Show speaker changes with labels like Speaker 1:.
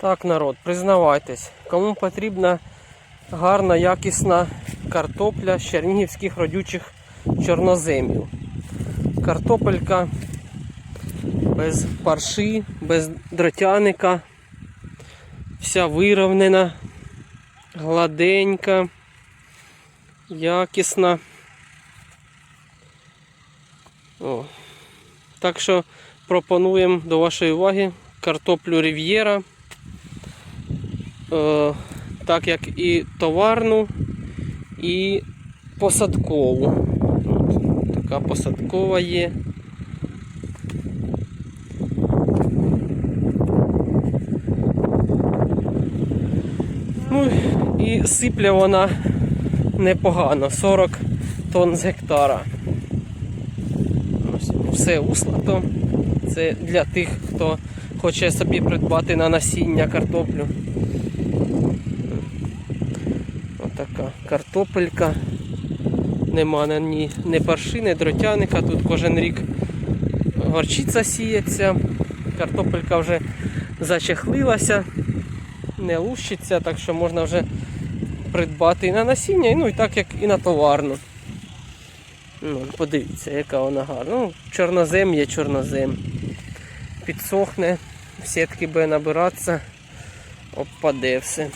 Speaker 1: Так, народ, признавайтесь, кому потрібна гарна, якісна картопля з чернігівських родючих чорноземів. Картопелька без парши, без дротяника, вся вирівнена, гладенька, якісна. О. Так що пропонуємо до вашої уваги картоплю Рів'єра. Е, так як і товарну, і посадкову. Така посадкова є. Ну і сипля вона непогано, 40 тонн з гектара. Ось, все услато. Це для тих, хто хоче собі придбати на насіння картоплю. Отака картопелька. Нема на ні, ні парши, ні дротяника. Тут кожен рік горчиця сіється. Картопелька вже зачехлилася, не лущиться, так що можна вже придбати і на насіння, ну і так як і на товарну. Ну, подивіться, яка вона гарна. Ну, чорнозем є чорнозем. Підсохне, сітки буде набиратися, обпаде все.